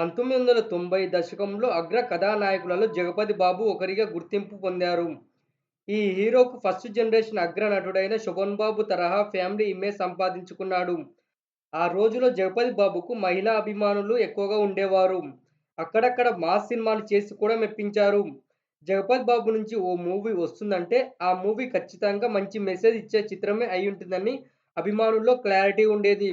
పంతొమ్మిది వందల తొంభై దశకంలో అగ్ర కథానాయకులలో జగపతి బాబు ఒకరిగా గుర్తింపు పొందారు. ఈ హీరోకు ఫస్ట్ జనరేషన్ అగ్ర నటుడైన శుభన్ బాబు తరహా ఫ్యామిలీ ఇమేజ్ సంపాదించుకున్నాడు. ఆ రోజులో జగపతి బాబుకు మహిళా అభిమానులు ఎక్కువగా ఉండేవారు. అక్కడక్కడ మాస్ సినిమాలు చేసి కూడా మెప్పించారు. జగపతి బాబు నుంచి ఓ మూవీ వస్తుందంటే ఆ మూవీ ఖచ్చితంగా మంచి మెసేజ్ ఇచ్చే చిత్రమే అయి ఉంటుందని అభిమానుల్లో క్లారిటీ ఉండేది.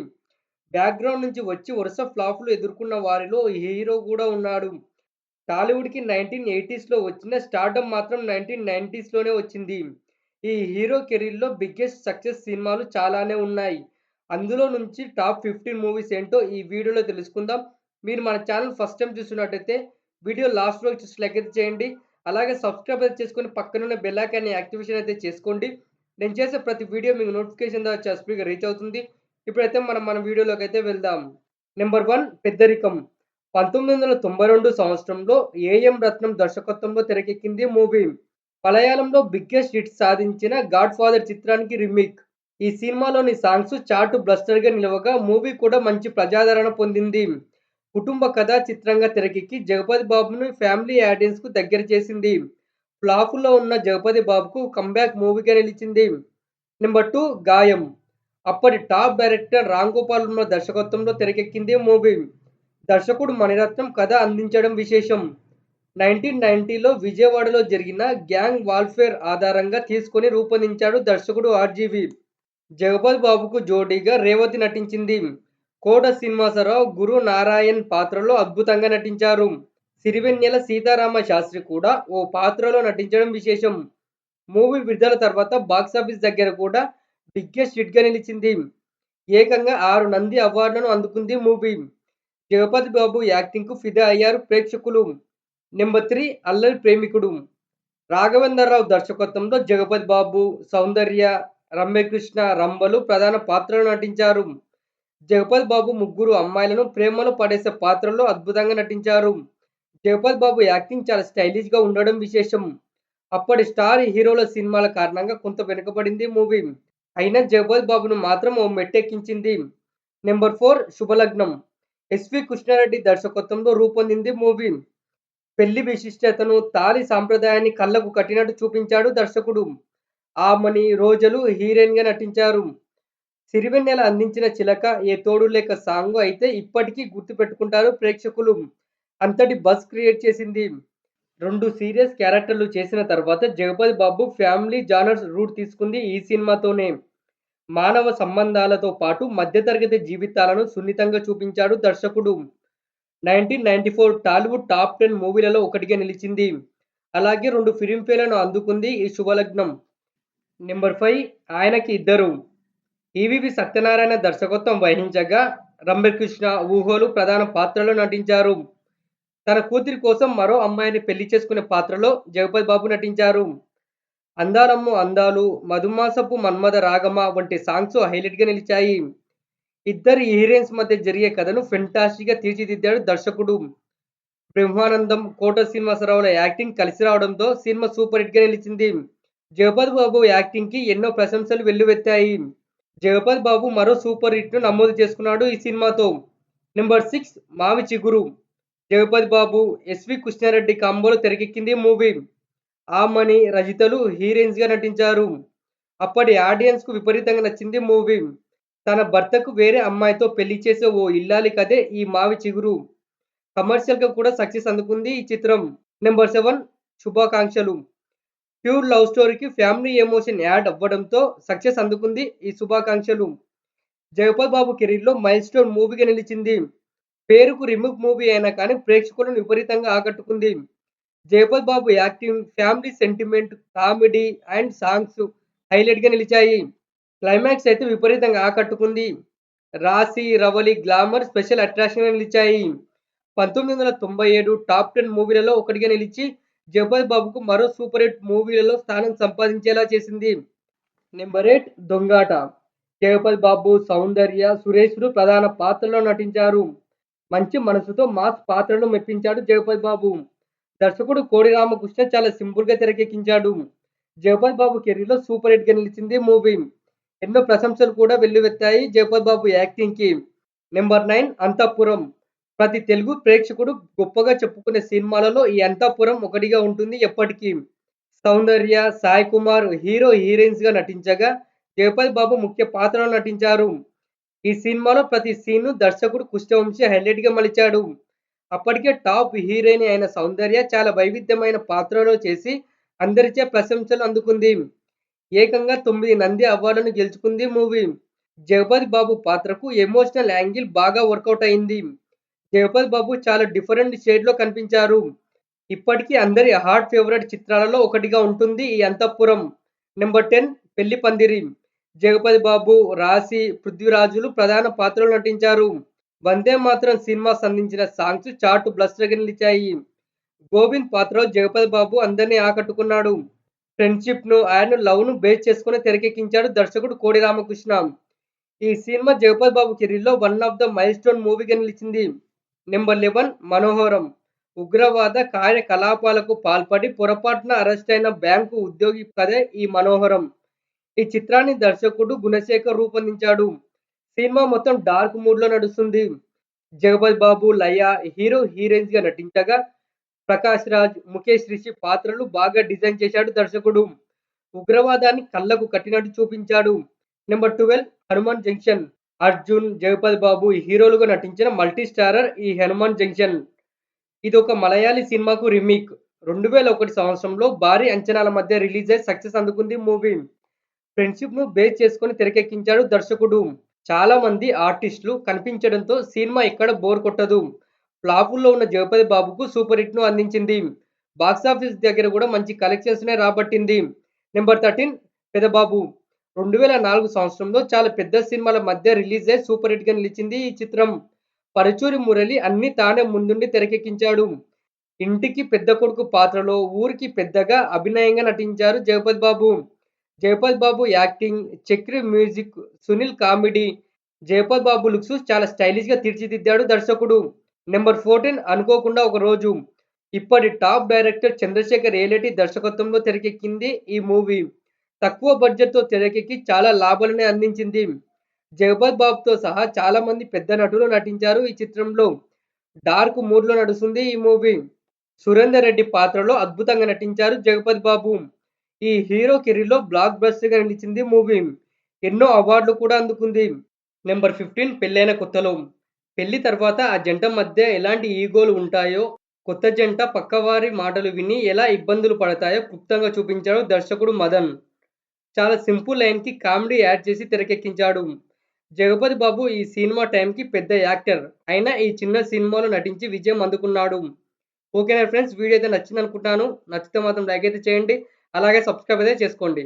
బ్యాక్గ్రౌండ్ నుంచి వచ్చి వరుస ఫ్లాప్లు ఎదుర్కొన్న వారిలో హీరో కూడా ఉన్నాడు. టాలీవుడ్కి నైన్టీన్ ఎయిటీస్లో వచ్చిన స్టార్డమ్ మాత్రం నైన్టీన్ నైంటీస్లోనే వచ్చింది. ఈ హీరో కెరీర్లో బిగ్గెస్ట్ సక్సెస్ సినిమాలు చాలానే ఉన్నాయి. అందులో నుంచి టాప్ ఫిఫ్టీన్ మూవీస్ ఏంటో ఈ వీడియోలో తెలుసుకుందాం. మీరు మన ఛానల్ ఫస్ట్ టైం చూస్తున్నట్టయితే వీడియో లాస్ట్ వరకు చూసి లైక్ అయితే చేయండి. అలాగే సబ్స్క్రైబ్ అయితే చేసుకొని పక్కనున్న బెల్లాకాన్ని యాక్టివేషన్ అయితే చేసుకోండి. నేను చేసే ప్రతి వీడియో మీకు నోటిఫికేషన్ ద్వారా స్పీడ్గా రీచ్ అవుతుంది. ఇప్పుడైతే మనం మన వీడియోలోకి అయితే వెళ్దాం. నెంబర్ వన్ పెద్దరికం. పంతొమ్మిది వందల తొంభై రెండు సంవత్సరంలో ఏఎం రత్నం దర్శకత్వంలో తెరకెక్కింది మూవీ. మలయాళంలో బిగ్గెస్ట్ హిట్ సాధించిన గాడ్ ఫాదర్ చిత్రానికి రిమిక్. ఈ సినిమాలోని సాంగ్స్ చాటు బ్లస్టర్గా నిలవగా మూవీ కూడా మంచి ప్రజాదరణ పొందింది. కుటుంబ కథా చిత్రంగా తెరకెక్కి జగపతి బాబును ఫ్యామిలీ ఆడియన్స్కు దగ్గర చేసింది. ఫ్లాపులో ఉన్న జగపతి బాబుకు కంబ్యాక్ మూవీగా నిలిచింది. Number two Gaayam. అప్పటి టాప్ డైరెక్టర్ రామ్ గోపాల్ వర్మ దర్శకత్వంలో తెరకెక్కింది మూవీ దర్శకుడు మణిరత్నం కథ అందించడం విశేషం. నైన్టీన్ నైన్టీలో విజయవాడలో జరిగిన గ్యాంగ్ వాల్ఫేర్ ఆధారంగా తీసుకొని రూపొందించాడు దర్శకుడు ఆర్జీవి. జగపతి బాబుకు జోడీగా రేవతి నటించింది. కోట శ్రీనివాసరావు గురు నారాయణ్ పాత్రలో అద్భుతంగా నటించారు. సిరివెన్నెల సీతారామ శాస్త్రి కూడా ఓ పాత్రలో నటించడం విశేషం. మూవీ విడుదల తర్వాత బాక్సాఫీస్ దగ్గర కూడా బిగ్గెస్ట్ హిట్గా నిలిచింది. ఏకంగా ఆరు నంది అవార్డులను అందుకుంది మూవీ. జగపతి బాబు యాక్టింగ్కు ఫిదా అయ్యారు ప్రేక్షకులు. నెంబర్ త్రీ అల్లరి ప్రేమికుడు. రాఘవేంద్రరావు దర్శకత్వంలో జగపతి బాబు సౌందర్య రమ్యకృష్ణ రంబలు ప్రధాన పాత్రలు నటించారు. జగపతి బాబు ముగ్గురు అమ్మాయిలను ప్రేమలో పడేసే పాత్రలో అద్భుతంగా నటించారు. జగపతి బాబు యాక్టింగ్ చాలా స్టైలిష్గా ఉండడం విశేషం. అప్పటి స్టార్ హీరోల సినిమాల కారణంగా కొంత వెనుకబడింది మూవీ. అయినా జగపతి బాబును మాత్రం ఓ మెట్టెక్కించింది. Number four Subhalagnam. SV Krishna Reddy దర్శకత్వంలో రూపొందింది మూవీ. పెళ్ళి విశిష్టతను తాలి సాంప్రదాయాన్ని కళ్ళకు కట్టినట్టు చూపించాడు దర్శకుడు. ఆమని రోజలు హీరోయిన్గా నటించారు. సిరివెన్నెల అందించిన చిలక ఏ తోడు లేక సాంగ్ అయితే ఇప్పటికీ గుర్తుపెట్టుకుంటారు ప్రేక్షకులు. అంతటి బస్ క్రియేట్ చేసింది. రెండు సీరియస్ క్యారెక్టర్లు చేసిన తర్వాత Jagapathi Babu family genres route తీసుకుంది ఈ సినిమాతోనే. మానవ సంబంధాలతో పాటు మధ్యతరగతి జీవితాలను సున్నితంగా చూపించాడు దర్శకుడు. Nineteen ninety four Tollywood top ten మూవీలలో ఒకటిగా నిలిచింది. అలాగే రెండు ఫిలింఫేర్లను అందుకుంది ఈ శుభలగ్నం. నెంబర్ ఫైవ్ ఆయనకి ఇద్దరు. ఈవివి సత్యనారాయణ దర్శకత్వం వహించగా రమ్యకృష్ణ ఊహోలు ప్రధాన పాత్రలో నటించారు. తన కూతురి కోసం మరో అమ్మాయిని పెళ్ళి చేసుకునే పాత్రలో జగపతి బాబు నటించారు. అందాలమ్ము అందాలు మధుమాసపు మన్మద రాగమ వంటి సాంగ్స్ హైలైట్గా నిలిచాయి. ఇద్దరు హీరోయిన్స్ మధ్య జరిగే కథను ఫెంటాస్టిక్గా తీర్చిదిద్దాడు దర్శకుడు. బ్రహ్మానందం కోట శ్రీనివాసరావుల యాక్టింగ్ కలిసి రావడంతో సినిమా సూపర్ హిట్గా నిలిచింది. జగపతి బాబు యాక్టింగ్కి ఎన్నో ప్రశంసలు వెల్లువెత్తాయి. జగపతి బాబు మరో సూపర్ హిట్ను నమోదు చేసుకున్నాడు ఈ సినిమాతో. Number six Maavi Chiguru Jagapathi Babu SV Krishna Reddy కాంబోలో తెరకెక్కింది మూవీ. ఆమని రజితలు హీరోయిన్స్గా నటించారు. అప్పటి ఆడియన్స్కు విపరీతంగా నచ్చింది మూవీ. తన భర్తకు వేరే అమ్మాయితో పెళ్ళి చేసే ఓ ఇల్లాలి కథే ఈ మావి చిగురు. కమర్షియల్గా కూడా సక్సెస్ అందుకుంది ఈ చిత్రం. Number seven Subhakankshalu. Pure love స్టోరీకి ఫ్యామిలీ ఎమోషన్ యాడ్ అవ్వడంతో సక్సెస్ అందుకుంది ఈ శుభాకాంక్షలు. జగపతి బాబు కెరీర్లో మైల్ స్టోన్ మూవీగా నిలిచింది. పేరుకు రిమూవ్ మూవీ అయినా కానీ ప్రేక్షకులను విపరీతంగా ఆకట్టుకుంది. Jagapathi Babu acting family sentiment comedy and songs హైలైట్గా నిలిచాయి. క్లైమాక్స్ అయితే విపరీతంగా ఆకట్టుకుంది. రాశి రవలి గ్లామర్ స్పెషల్ అట్రాక్షన్గా నిలిచాయి. పంతొమ్మిది వందల తొంభై ఏడు టాప్ టెన్ మూవీలలో ఒకటిగా నిలిచి జయపద్ బాబుకు మరో సూపర్ హిట్ మూవీలలో స్థానం సంపాదించేలా చేసింది. Number eight దొంగాట. జయపద్ బాబు సౌందర్య సురేష్లు ప్రధాన పాత్రలో నటించారు. మంచి మనసుతో మాస్ పాత్రను మెప్పించాడు జగపతి బాబు. దర్శకుడు కోడి రామకృష్ణ చాలా సింపుల్గా తెరకెక్కించాడు. జగపతి బాబు కెరీర్లో సూపర్ హిట్గా నిలిచింది మూవీ. ఎన్నో ప్రశంసలు కూడా వెల్లువెత్తాయి జగపతి బాబు యాక్టింగ్కి నెంబర్ నైన్ అంతఃపురం. ప్రతి తెలుగు ప్రేక్షకుడు గొప్పగా చెప్పుకునే సినిమాలలో ఈ అంతఃపురం ఒకటిగా ఉంటుంది ఎప్పటికీ. సౌందర్య, సాయి కుమార్ హీరో, హీరోయిన్స్‌గా నటించగా జగపతి బాబు ముఖ్య పాత్రలో నటించారు. ఈ సినిమాలో ప్రతి సీన్‌ను దర్శకుడు కృష్ణవంశీ హైలైట్‌గా మలిచాడు. అప్పటికే టాప్ హీరోయిన్ అయిన సౌందర్య చాలా వైవిధ్యమైన పాత్రలో చేసి అందరిచే ప్రశంసలు అందుకుంది. ఏకంగా తొమ్మిది నంది అవార్డును గెలుచుకుంది మూవీ. జగపతి బాబు పాత్రకు ఎమోషనల్ యాంగిల్ బాగా వర్కౌట్ అయింది. జగపతి బాబు చాలా డిఫరెంట్ షేడ్‌లో కనిపించారు. ఇప్పటికీ అందరి హాట్ ఫేవరెట్ చిత్రాలలో ఒకటిగా ఉంటుంది ఈ అంతఃపురం. నెంబర్ టెన్ పెళ్ళి పందిరి. జగపతి బాబు, రాశి, పృథ్వీరాజులు ప్రధాన పాత్రలు నటించారు. వందే మాత్రం సినిమా సంధించిన సాంగ్స్ చాటు బ్లస్టర్‌గా నిలిచాయి. గోవింద్ పాత్రలో జగపతి బాబు అందరినీ ఆకట్టుకున్నాడు. ఫ్రెండ్‌షిప్‌ను, ఆయన లవ్‌ను బేస్ చేసుకుని తెరకెక్కించాడు దర్శకుడు కోడి రామకృష్ణ. ఈ సినిమా జగపతి బాబు కెరీర్‌లో one of the milestone మూవీగా నిలిచింది. నెంబర్ లెవెన్ మనోహరం. ఉగ్రవాద కార్యకలాపాలకు పాల్పడి పొరపాటున అరెస్ట్ అయిన బ్యాంకు ఉద్యోగి కథే ఈ మనోహరం. ఈ చిత్రాన్ని దర్శకుడు గుణశేఖర్ రూపొందించాడు. సినిమా మొత్తం డార్క్ మూడ్‌లో నడుస్తుంది. జగపతి బాబు, లయ హీరో, హీరోయిన్స్‌గా నటించగా ప్రకాష్ రాజ్, ముఖేష్ రిషి పాత్రలు బాగా డిజైన్ చేశాడు దర్శకుడు. ఉగ్రవాదాన్ని కళ్ళకు కట్టినట్టు చూపించాడు. Number twelve Hanuman junction. Arjun, Jagapati Babu హీరోలుగా నటించిన మల్టీ స్టారర్ ఈ హనుమాన్ జంక్షన్. ఇది ఒక మలయాళీ సినిమాకు రిమేక్ రెండు వేల ఒకటి సంవత్సరంలో భారీ అంచనాల మధ్య రిలీజ్ అయి సక్సెస్ అందుకుంది మూవీ. ఫ్రెండ్షిప్ను బేస్ చేసుకొని తెరకెక్కించాడు దర్శకుడు. చాలా మంది ఆర్టిస్టులు కనిపించడంతో సినిమా ఇక్కడ బోర్ కొట్టదు. ఫ్లాపుల్లో ఉన్న జగపతి బాబుకు సూపర్ హిట్ను అందించింది. బాక్సాఫీస్ దగ్గర కూడా మంచి కలెక్షన్స్ నే రాబట్టింది. Number thirteen Pedababu. రెండు వేల నాలుగు సంవత్సరంలో చాలా పెద్ద సినిమాల మధ్య రిలీజ్ అయి సూపర్ హిట్‌గా నిలిచింది ఈ చిత్రం. పరుచూరి మురళి అన్ని తానే ముందుండి తెరకెక్కించాడు. ఇంటికి పెద్ద కొడుకు పాత్రలో ఊరికి పెద్దగా అభినయంగా నటించారు Jagapati Babu. Jagapati Babu acting, Chakri music, Sunil comedy, Jagapati Babu looks చాలా స్టైలిష్‌గా తీర్చిదిద్దాడు దర్శకుడు. నెంబర్ ఫోర్టీన్ అనుకోకుండా ఒక రోజు. ఇప్పటి టాప్ డైరెక్టర్ చంద్రశేఖర్ యేలేటి దర్శకత్వంలో తెరకెక్కింది ఈ మూవీ. తక్కువ బడ్జెట్‌తో తెరకెక్కి చాలా లాభాలనే అందించింది. జగపతి బాబుతో సహా చాలా మంది పెద్ద నటులు నటించారు ఈ చిత్రంలో. డార్క్ మూడ్‌లో నడుస్తుంది ఈ మూవీ. సురేందర్ రెడ్డి పాత్రలో అద్భుతంగా నటించారు జగపతి బాబు. ఈ హీరో కెరీర్‌లో బ్లాక్ బస్టర్‌గా నిలిచింది మూవీ. ఎన్నో అవార్డులు కూడా అందుకుంది. నెంబర్ ఫిఫ్టీన్ పెళ్ళైన కొత్తలో. పెళ్ళి తర్వాత ఆ జంట మధ్య ఎలాంటి ఈగోలు ఉంటాయో, కొత్త జంట పక్కవారి మాటలు విని ఎలా ఇబ్బందులు పడతాయో క్లుప్తంగా చూపించాడు దర్శకుడు మదన్. చాలా సింపుల్ లైన్‌కి కామెడీ యాడ్ చేసి తెరకెక్కించాడు. జగపతి బాబు ఈ సినిమా టైంకి పెద్ద యాక్టర్. అయినా ఈ చిన్న సినిమాలో నటించి విజయం అందుకున్నాడు. ఓకేనా ఫ్రెండ్స్ వీడియో అయితే నచ్చిందనుకుంటాను నచ్చితే మాత్రం లైక్ అయితే చేయండి. అలాగే సబ్స్క్రైబ్ అయితే చేసుకోండి.